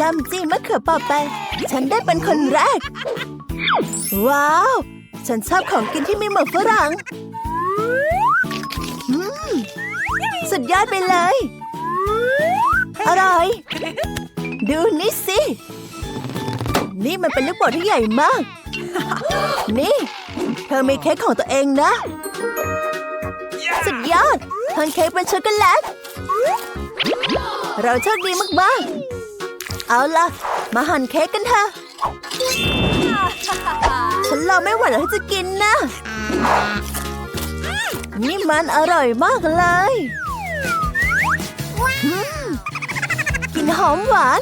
จำจี้มะเขือเปอไป ฉันได้เป็นคนแรก ว้าว ฉันชอบของกินที่มีหมึกฝรั่งสุดยอดไปเลย อร่อย ดูนี่สิ นี่มันเป็นลูกโป่งที่ใหญ่มาก นี่ เธอมีเค้กของตัวเองนะ สุดยอดทานเค้กเป็นช็อกโกแลตเราโชคดีมากๆ เอาล่ะ มาหั่นเค้กกันเถอะ ฉันรอไม่ไหวแล้วที่จะกินนะ นี่มันอร่อยมากเลยอืมกลินหอมหวาน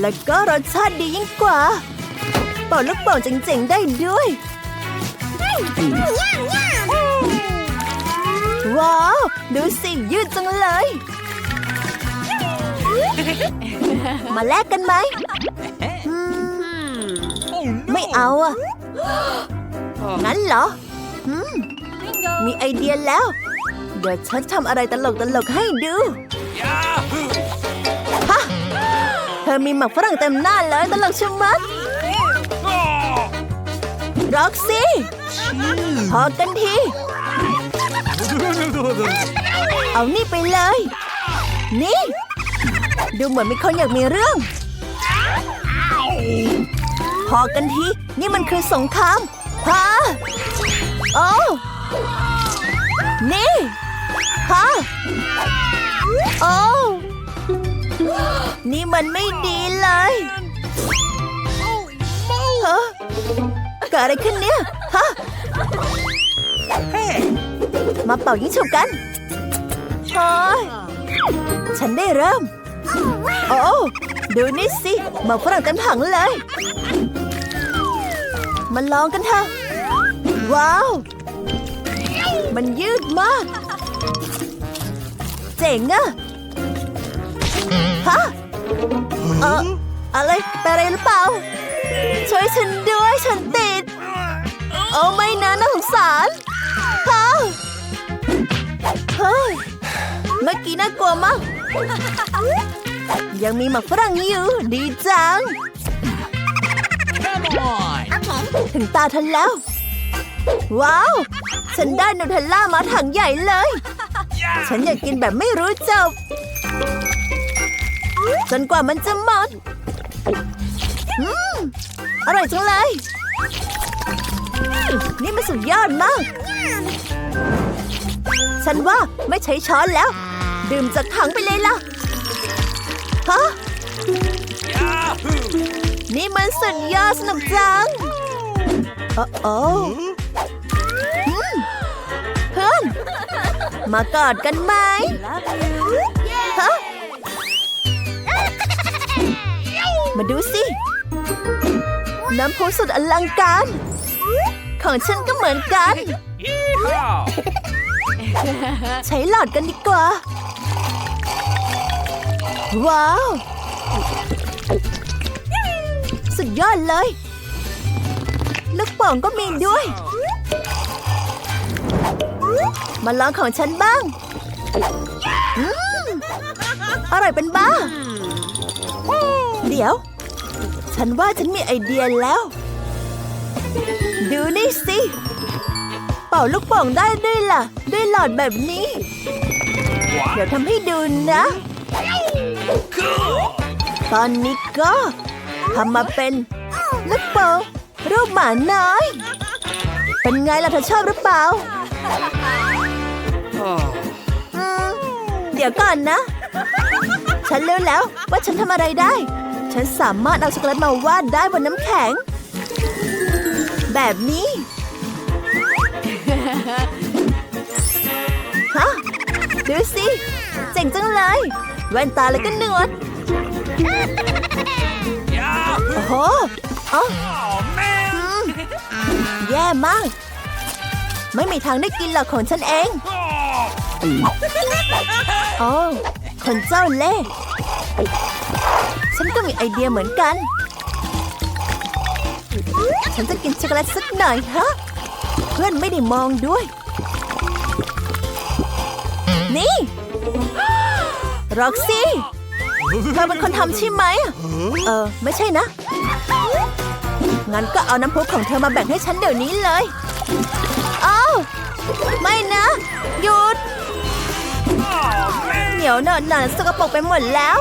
แล้วก็รสชาติดียิ่งกว่าเป่าลูกโป่งเจ๋งๆได้ด้วย ว้าว ดูสิยืดจังเลย มาแลกกันไหมอืมไม่เอาอะ งั้นเหรออืมมีไอเดียแล้ว เดี๋ยวฉันทำอะไรตลกๆให้ดู ฮะ เธอมีหมักฝรั่งเต็มหน้าเลยตลกชะมัดร็อกซี่พอกันที เอานี่ไปเลย นี่ ดูเหมือนมีคนอยากมีเรื่อง พอกันที นี่มันคือสงครามฮะโอ้นี่ฮะโอ้นี่มันไม่ดีเลยฮะเกิดอะไรขึ้นเนี่ย ฮะ มาเป่ายิงฉุบกันเฮ้ยฉันได้เริ่ม โอ้ดูนี่สิหมาฝรั่งเต็มถังเลย มาลองกันเถอะว้าว มันยืดมาก เจ๋งอะฮะเอออะไรเป็นอะไรหรือเปล่า ช่วยฉันด้วยฉันติดโอ้ไม่นะน่าสงสารฮะเฮ้ยเมื่อกี้น่ากลัวมาก ยังมีหมักฝรั่งอยู่ ดีจัง Come on! ถึงตาทันแล้ว ว้าว ฉันได้นูเทลล่ามาถังใหญ่เลย ฉันอยากกินแบบไม่รู้จบ จนกว่ามันจะหมดอืมอร่อยจังเลย นี่มันสุดยอดมาก ฉันว่าไม่ใช้ช้อนแล้ว ดื่มจากถังไปเลยล่ะ ฮะ นี่มันสุดยอดสนุกจังโอ้โอ้อืมเพื่อน มากอดกันไหมฮะ มาดูสิ น้ำพุสุดอลังการ ของฉันก็เหมือนกัน Yeehaw! ใช้หลอดกันดีกว่า ว้าว สุดยอดเลย ลูกโป่องก็มีด้วย มาลองของฉันบ้างอร่อยเป็นบ้า เดี๋ยว ฉันว่าฉันมีไอเดียแล้ว ดูนี่สิ เป่าลูกโป่องได้ด้วยล่ะ ด้วยหลอดแบบนี้ เดี๋ยวทำให้ดูนะ ตอนนี้ก็ทำมาเป็นลูกโป่งรูปหมาน้อย เป็นไงล่ะเธอชอบหรือเปล่าเดี๋ยวก่อนนะ ฉันรู้แล้วว่าฉันทำอะไรได้ ฉันสามารถเอาช็อกโกแลตมาวาดได้บนน้ำแข็ง แบบนี้ฮะดูสิเจ๋งจังเลย แว่นตาแล้วก็หนวด Yahoo! โอ้โหอ๋อ Oh, man! แย่มาก ไม่มีทางได้กินหรอกของฉันเอง Oh! โอ้คนเจ้าเล่ห์ฉันก็มีไอเดียเหมือนกัน ฉันจะกินช็อกโกแลตสักหน่อยฮะ เพื่อนไม่ได้มองด้วย นี่ ร็อกซี่เธอเป็นคนทำใช่ไหม เออ ไม่ใช่นะ งั้นก็เอาน้ำพุของเธอมาแบ่งให้ฉันเดี๋ยวนี้เลย เอ้าไม่นะ หยุด Oh, man. เหนียวหนอนหนอนสกปรกไปหมดแล้ว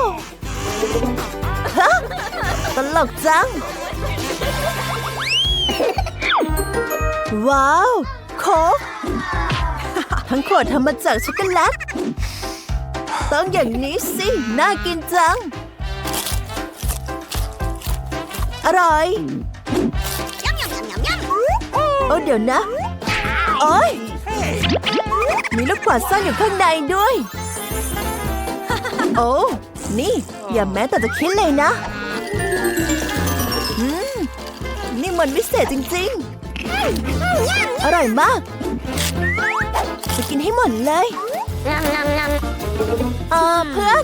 ฮะตลกจัง ว้าว โค้กทั้งขวดทำมาจากช็อกโกแลต ต้องอย่างนี้สิ น่ากินจัง อร่อยโอ้เดี๋ยวนะ โอ้ยมีลูกกวาดซ่อนอยู่ข้างในด้วย โอ้ นี่ อย่าแม้แต่จะคิดเลยนะอืมนี่มันวิเศษจริง ๆ อร่อยมาก จะกินให้หมดเลย เออเพื่อน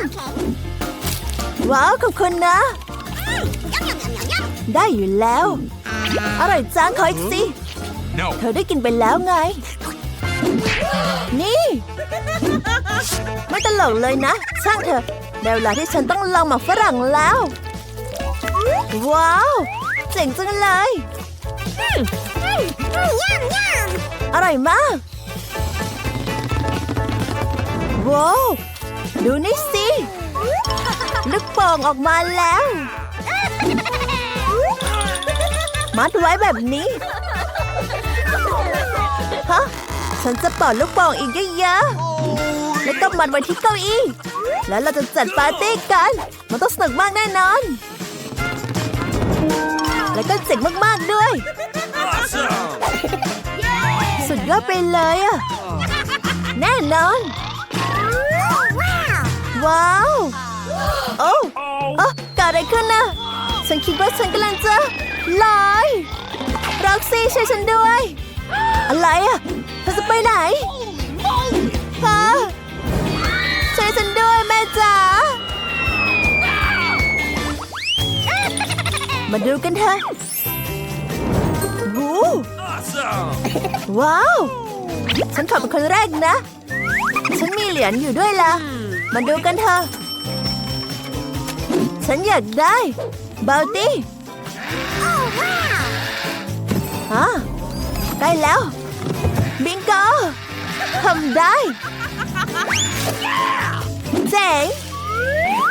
ว้าวขอบคุณนะ ได้อยู่แล้ว อร่อยจังขออีกสิ No. เธอได้กินไปแล้วไง นี่ ไม่ตลกเลยนะ ช่างเถอะได้เวลาที่ฉันต้องลองหมักฝรั่งแล้ว ว้าว เจ๋งจังเลยอร่อยมาก ว้าวดูนี่สิลูกโป่งออกมาแล้ว มัดไว้แบบนี้ฮะฉันจะเป่าลูกโป่งอีกเยอะๆแล้วก็มัดไว้ที่เก้าอี้ แล้วเราจะจัดปาร์ตี้กัน มันต้องสนุกมากแน่นอน แล้วก็เจ๋งมากๆด้วย Awesome. สุดยอดไปเลยอะแน่นอน ว้าว โอ้ Oh. เอะเกิดอะไรขึ้นนะฉันคิดว่าฉันกำลังจะลอยร็อกซี่ช่วยฉันด้วย อะไรอะเธอจะไปไหนฮะช่วยฉันด้วยแม่จ๋ามาดูกันเถอะวู้ Awesome. ว้าว ฉันขอเป็นคนแรกนะ ฉันมีเหรียญอยู่ด้วยล่ะ มาดูกันเถอะ ฉันอยากได้บ o ลตี้อะใกล้แล้ว บิงโกทำได้เจ๋ง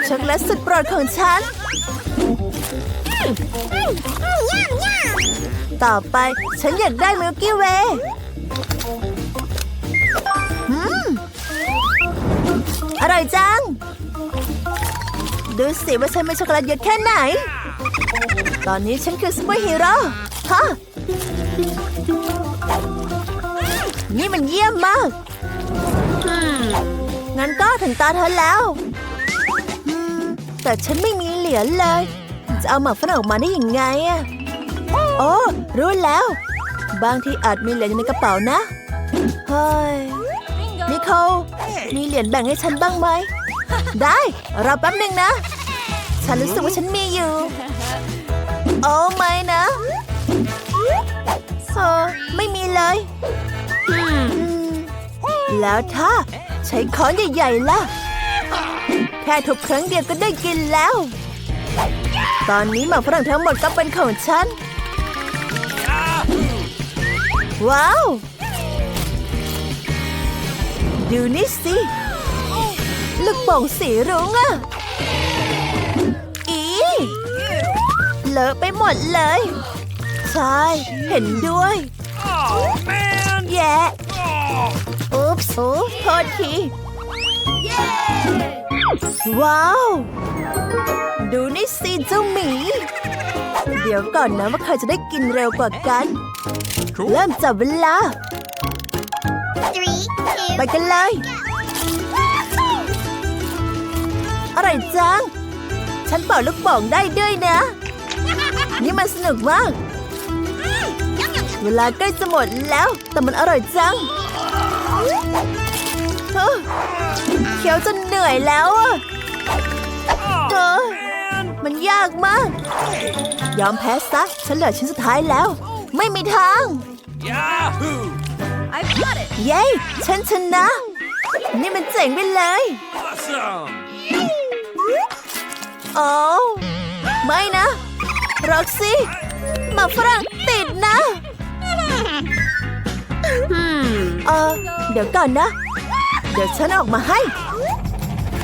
ช็อกโกแลตสุดโปรดของฉัน ต่อไปฉันอยากได้มิลกี้เวย์ ร่อยจัง ดูสิว่าฉันมีช็อกโกแลตเยอะแค่ไหน ตอนนี้ฉันคือซูเปอร์ฮีโร่ฮะนี่มันเยี่ยมมาก งั้นก็ถึงตาเธอแล้ว แต่ฉันไม่มีเหรียญเลย จะเอาหมากฝรั่งออกมาได้ยังไงอะโอ้ รู้แล้ว บางทีอาจมีเหรียญอยู่ในกระเป๋านะ เฮ้ย นิโคลมีเหรียญแบ่งให้ฉันบ้างไหม ได้รอแป๊บหนึ่งนะ ฉันรู้สึกว่าฉันมีอยู่ โอ้ไม่นะเออไม่มีเลยอืมแล้วถ้าใช้ค้อนใหญ่ๆล่ะ แค่ทุบครั้งเดียวก็ได้กินแล้ว ตอนนี้หมากฝรั่งทั้งหมดก็เป็นของฉัน Yahoo. ว้าว ดูนี่สิ ลูกโป่งสีรุ้งอะอีเลอะไปหมดเลย ใช่ เห็นด้วย Oh, man. แย่ Oh. อุ๊บส์โอ้โทษทีว้าว ดูนี่สิเจ้าหมี เดี๋ยวก่อนนะว่าใครจะได้กินเร็วกว่ากัน Cool. เริ่มจับเวลา ไปกันเลย อร่อยจัง ฉันเป่าลูกโป่งได้ด้วยนะ นี่มันสนุกมาก เวลาใกล้จะหมดแล้ว แต่มันอร่อยจังเฮ้อเคี้ยวจนเหนื่อยแล้วอะ Oh, Huh? man. มันยากมาก ยอมแพ้ซะ ฉันเหลือชิ้นสุดท้ายแล้ว ไม่มีทาง Yahoo. เย้ฉันชนะ นี่มันเจ๋งไปเลย Awesome. โอ้ไม่นะร็อกซี่หมาฝรั่งติดนะเออเดี๋ยวก่อนนะ เดี๋ยวฉันออกมาให้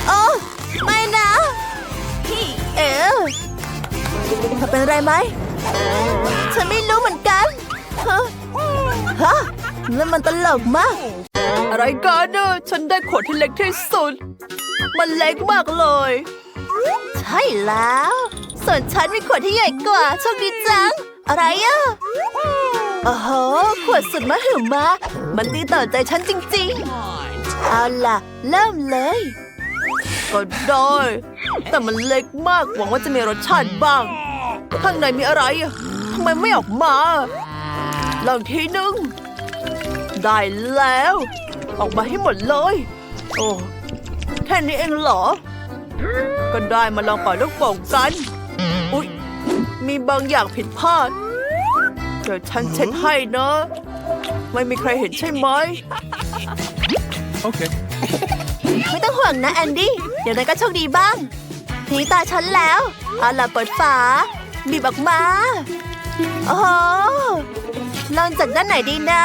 โอ้ไม่นะ เอ๋เธอเป็นอะไรไหม ฉันไม่รู้เหมือนกันฮะฮะ นั่นมันตลกมาก อะไรกันเนอะฉันได้ขวดที่เล็กที่สุด มันเล็กมากเลย ใช่แล้ว ส่วนฉันมีขวดที่ใหญ่กว่าโชคดีจัง อะไรอะโอ้โหขวดสุดมหึมา มันตีต่อใจฉันจริงๆ เอาล่ะ เริ่มเลย ก็ได้ แต่มันเล็กมากหวังว่าจะมีรสชาติบ้าง ข้างในมีอะไรอะทำไมไม่ออกมา ลองทีนึง ได้แล้ว ออกมาให้หมดเลย โอ้แค่นี้เองเหรอ ก็ได้มาลองปล่อยลูกโป่งกัน อุ๊ย มีบางอย่างผิดพลาด เดี๋ยวฉันเช็ดให้นะ ไม่มีใครเห็นใช่ไหม Okay. ไม่ต้องห่วงนะแอนดี้ เดี๋ยวนายก็โชคดีบ้าง ทีนี้ตาฉันแล้วเอาล่ะเปิดฝา บีบออกมา โอ้โหลองจากด้านไหนดีนะ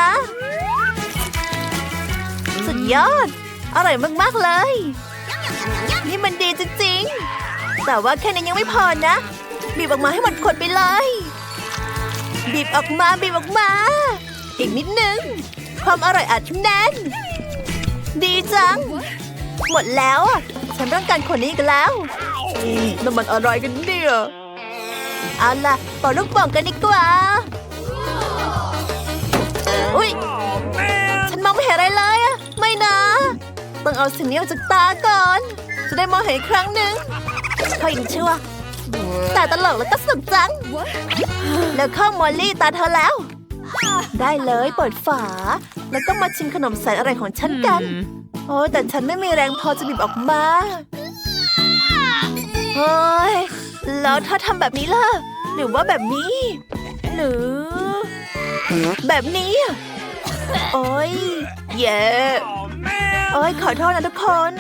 สุดยอด อร่อยมาก ๆ เลย นี่มันดีจริง ๆ แต่ว่าแค่นี้ยังไม่พอนะ บีบออกมาให้หมดขวดไปเลย บีบออกมาบีบออกมา อีกนิดนึง ความอร่อยอัดแน่น ดีจัง หมดแล้วอะ ฉันต้องการคนนี้กันแล้วน้ำมันอะไรกันเนี่ยเอาล่ะเป่าลูกโป่องกันดีกว่า อุ้ยฉันมองไม่เห็นอะไรเลยอะไม่นะ ต้องเอาสิ่งนี้ออกจากตาก่อน จะได้มองเห็นอีกครั้งหนึ่งพอยิงชั่วแต่ตลกแล้วก็สนุกจัง แล้วเข้ามอลลี่ตาเธอแล้ว ได้เลยเปิดฝา แล้วก็มาชิมขนมแสนอะไรของฉันกัน โอ้แต่ฉันไม่มีแรงพอจะบีบออกมาเฮ้ยแล้วถ้าทำแบบนี้ล่ะ หรือว่าแบบนี้ หรือ แบบนี้ โอ้ยเย่ Oh man! โอ้ยขอโทษนะทุกคน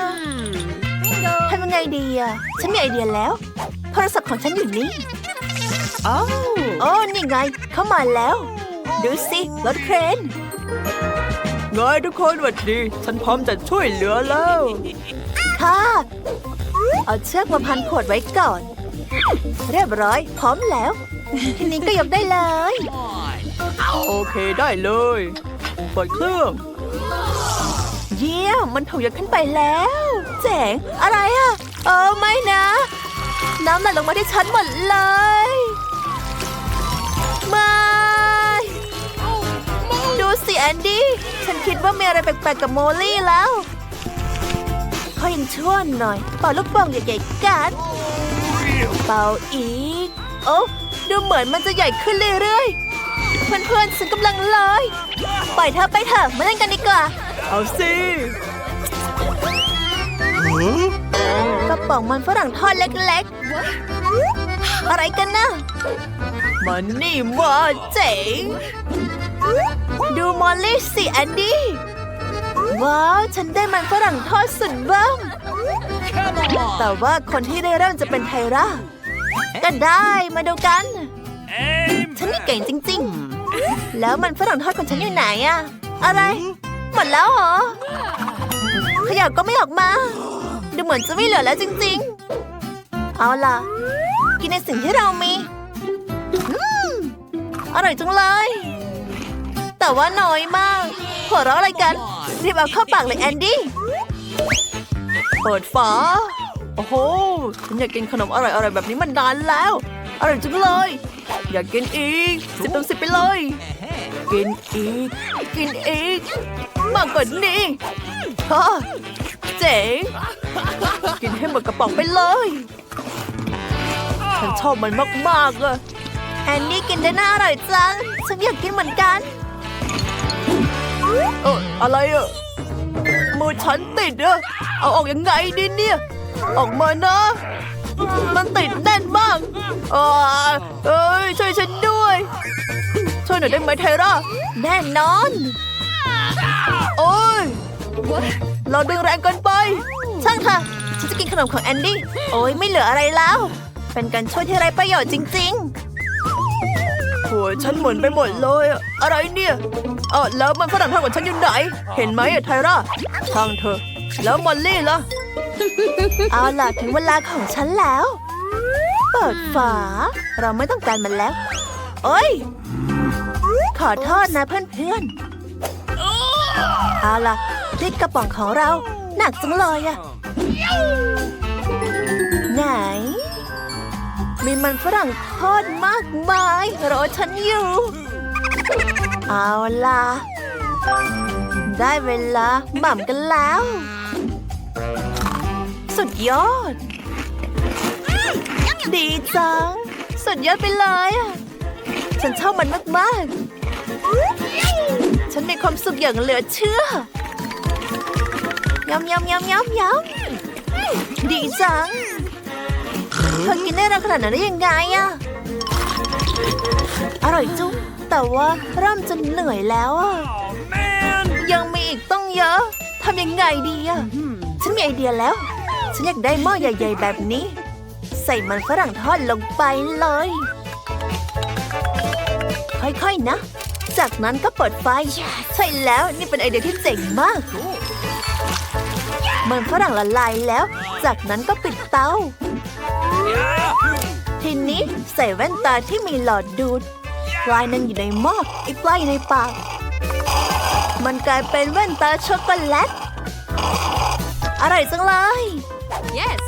ทำยังไงดีอะฉันมีไอเดียแล้ว โทรศัพท์ของฉันอยู่นี่ Oh! โอ้นี่ไง เข้ามาแล้ว ดูสิรถเครนไงทุกคนหวัดดี ฉันพร้อมจะช่วยเหลือแล้วค่ะเอาเชือกมาพันขวดไว้ก่อน เรียบร้อย พร้อมแล้ว ทีนี้ก็ยกได้เลย โอเคได้เลยเปิดเครื่อง เยี่ยม มันถูกยกขึ้นไปแล้ว เจ๋ง อะไรอะเออไม่นะ น้ำไหลลงมาที่ฉันหมดเลย ไม่ดูสิแอนดี้ ฉันคิดว่ามีอะไรแปลกๆกับโมลี่แล้วเขายังชั่วหน่อย เป่าลูกโป่งใหญ่ๆกัน เป่าอีก โอ้ดูเหมือนมันจะใหญ่ขึ้นเรื่อยๆ เพื่อนๆ ฉันกำลังลอย ปล่อยเธอไปเถอะ มาเล่นกันดีกว่า เอาสิกระป๋องมันฝรั่งทอดเล็กๆ อะไรกันนะ มันนี่มาเจ๋ง ดูมอลลี่สิแอนดี้ ว้าว ฉันได้มันฝรั่งทอดสุดเบ้ม Come on! แต่ว่าคนที่ได้เริ่มจะเป็นไทร่าก็ได้มาดูกัน Aim! ฉันนี่เก่งจริง ๆ แล้วมันฝรั่งทอดของฉันอยู่ไหนอะอะไร หมดแล้วเหรอ ขยับก็ไม่ออกมา ดูเหมือนจะไม่เหลือแล้วจริงๆ เอาล่ะ กินในสิ่งที่เรามีอืมอร่อยจังเลย แต่ว่าน้อยมากหัวเราะอะไรกัน รีบเอาเข้าปากเลยแอนดี้ เปิดฝา โอ้โห ฉันอยากกินขนมอร่อยๆแบบนี้มันนานแล้ว อร่อยจังเลย อยากกินอีกสิบเต็มสิบไปเลย กินอีก กินอีก มากกว่านี้ฮะเจ๋ง กินให้หมดกระป๋องไปเลย ฉันชอบมันมากๆเลยแอนดี้กินได้น่าอร่อยจัง ฉันอยากกินเหมือนกัน เอออะไรอะมือฉันติดอะเอาออกยังไงดีเนี่ย ออกมานะ มันติดแน่นมากเออเอ้ย วยหน่อยได้ไหมไทร่าแน่นอน โอ้ยเราดึงแรงเกินไปช่างเถอะฉันจะกินขนมของแอนดี้โอ้ยไม่เหลืออะไรแล้ว เป็นการช่วยที่ไร้ประโยชน์จริงหัวฉันหมุนไปหมดเลยอะอะไรเนี่ยเออแล้วมันฝรั่งทอดของฉันอยู่ไหน เห็นไหมอะไทร่าช่างเธอะแล้วมอลลี่ล่ะๆเอาล่ะถึงเวลาของฉันแล้ว เปิดฝา เราไม่ต้องการมันแล้ว เอ้ย ขอโทษนะเพื่อนๆ เอาล่ะพริกกระป๋องของเรา หนักจังเลยอะไหน มีมันฝรั่งทอดมากมายรอฉันอยู่ เอาล่ะ ได้เวลาหม่ำกันแล้ว สุดยอด ดีจัง สุดยอดไปเลยอะฉันชอบมันมาก ๆ ฉันมีความสุขอย่างเหลือเชื่อยำยำยำยำยำดีจังเธอกินได้ร็วขนาดนั้นได้ยังไงอะอร่อยจุ๊บแต่ว่าเริ่มจะเหนื่อยแล้วอะยังมีอีกต้องเยอะทำยังไงดีอะฉันมีไอเดียแล้ว ฉันอยากได้หม้อใหญ่ ๆ แบบนี้ ใส่มันฝรั่งทอดลงไปเลย ค่อยๆนะ จากนั้นก็เปิดไฟ ใช่แล้วนี่เป็นไอเดียที่เจ๋งมาก มันฝรั่งละลายแล้ว จากนั้นก็ปิดเตา ทีนี้ใส่แว่นตาที่มีหลอดดูดปลายหนึงอยู่ในหม้ออีกปลายอยู่ในปาก มันกลายเป็นแว่นตาช็อกโกแลตอร่อยจังเลย yes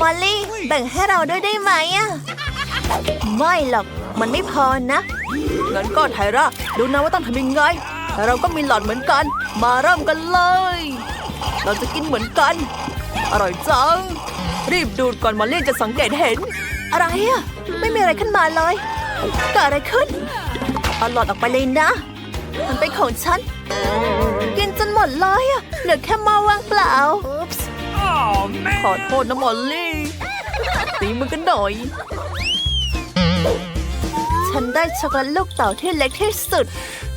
มอลลี่แบ่งให้เราด้วยได้ไหมอะไม่หรอก มันไม่พอนะ งั้นก็ไทร่าดูนะว่าต้องทำยังไงแต่เราก็มีหลอดเหมือนกัน มาเริ่มกันเลย เราจะกินเหมือนกัน อร่อยจัง รีบดูดก่อนมอลลี่จะสังเกตเห็น อะไรอะไม่มีอะไรขึ้นมาเลยเกิดอะไรขึ้นเอาหลอดออกไปเลยนะ มันเป็นของฉัน กินจนหมดเลยอะเหลือแค่หม้อว่างเปล่า Oh ขอ man! โทษนะมอลลี่ตีมือกันหน่อย ฉันได้ช็อกโกแลตลูกเต๋าที่เล็กที่สุด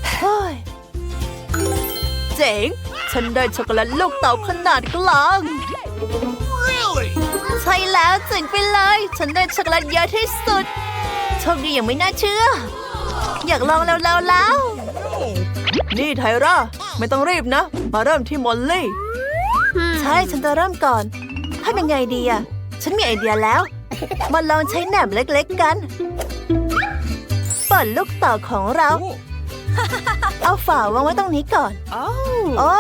เฮ้ยเจ๋ง ฉันได้ช็อกโกแลตลูกเต๋าขนาดกลาง Really? ใช่แล้วเจ๋งไปเลย ฉันได้ช็อกโกแลตเยอะที่สุด โชคดีอย่างไม่น่าเชื่อ อยากลองแล้วแล้วแล้วนี่ไทร่าไม่ต้องรีบนะ มาเริ่มที่มอลลี่ ใช่ฉันจะเริ่มก่อนทำยังไงดีอะฉันมีไอเดียแล้ว มาลองใช้แหนบเล็ก ๆ กัน เปิดลูกเต่าของเรา เอาฝาวางไว้ตรงนี้ก่อน โอ้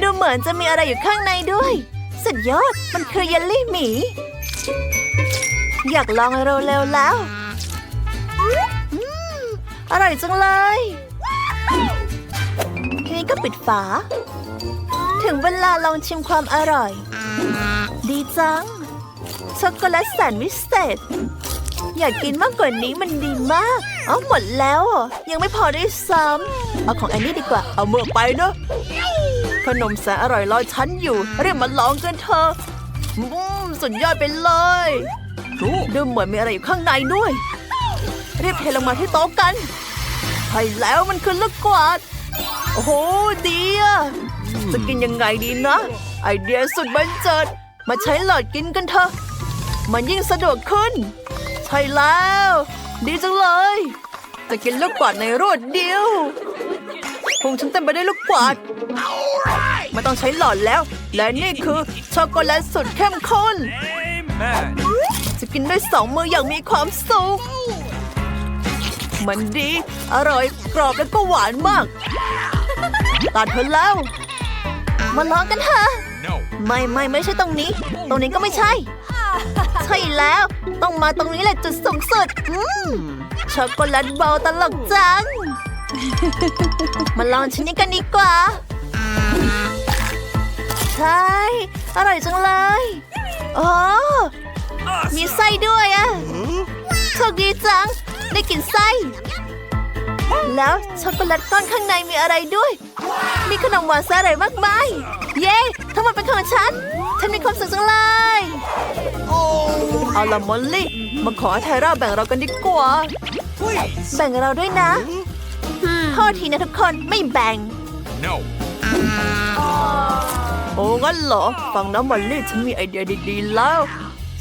ดูเหมือนจะมีอะไรอยู่ข้างในด้วย สุดยอด มันคือเยลลี่หมี อยากลองเร็วๆแล้วอืมอร่อยจังเลย ทีนี้ก็ปิดฝา ถึงเวลาลองชิมความอร่อย ดีจัง ช็อกโกแลตแสนวิเศษ อยากกินมากกว่านี้มันดีมาก เอาหมดแล้วยังไม่พอด้วยซ้ำเอาของแอนนี่ดีกว่า เอาเมื่อไปเนะขนมแสนอร่อยรอฉันอยู่เรียกมาลองกันเถอะสุดยอดไปเลยดูเหมือนมีอะไรอยู่ข้างในด้วย รีบเทลงมาที่โต๊ะกันใช่แล้วมันคือลูกกวาด โอ้โหดีอะจะกินยังไงดีนะ ไอเดียสุดบันเจิด มาใช้หลอดกินกันเถอะ มันยิ่งสะดวกขึ้น ใช่แล้ว ดีจังเลย จะกินลูกกวาดในรวดเดียวพุงฉันเต็มไปด้วยลูกกวาดไม่ต้องใช้หลอดแล้ว และนี่คือช็อกโกแลตสุดเข้มข้น Amen. จะกินด้วยสองมืออย่างมีความสุข มันดี อร่อยกรอบแล้วก็หวานมากตัดเธอแล้ว มาลองกันเถอะ No. ไม่ไม่ไม่ใช่ตรงนี้ ตรงนี้ก็ไม่ใช่ ใช่แล้วต้อง มาตรงนี้แหละจุดสูงสุด อืมช็อกโกแลตเบาตลกจัง มาลองชิ้นนี้กันดีกว่า ใช่ อร่อยจังเลยอ๋อมีไส้ด้วยอะโชคดีจัง ได้กินไส้ แล้วช็อกโกแลตก้อนข้างในมีอะไรด้วย มีขนมหวานแสนอร่อยมากมาย เย้ ทั้งหมดเป็นของฉัน ฉันมีความสุขจังเลยเอาละมอลลี่ มาขอให้ไทร่าแบ่งเรากันดีกว่า Please. แบ่งเราด้วยนะโทษทีนะทุกคนไม่แบ่ง No. โอ้งั้นเหรอ ฟังน้ำมันลี่ฉันมีไอเดียดีๆแล้ว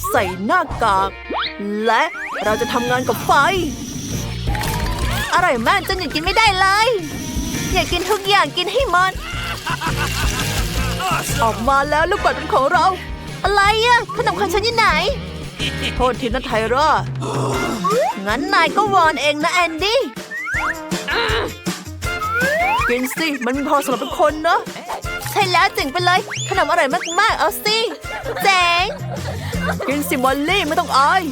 ใส่หน้ากาก และเราจะทำงานกับไฟ อร่อยมากจนหยุดกินไม่ได้เลย อยากกินทุกอย่างกินให้หมด ออกมาแล้วลูกปัดเป็นของเรา อะไรอะขนมของฉันอยู่ไหน โทษทีนะไทร่างั้นนายก็วอนเองนะแอนดี้กินสิมันพอสำหรับทุกคนนะใช่แล้วจึงไปเลย ขนมอร่อยมากๆ เอาสิเจ๋งกินสิมอลลี่ไม่ต้องอาย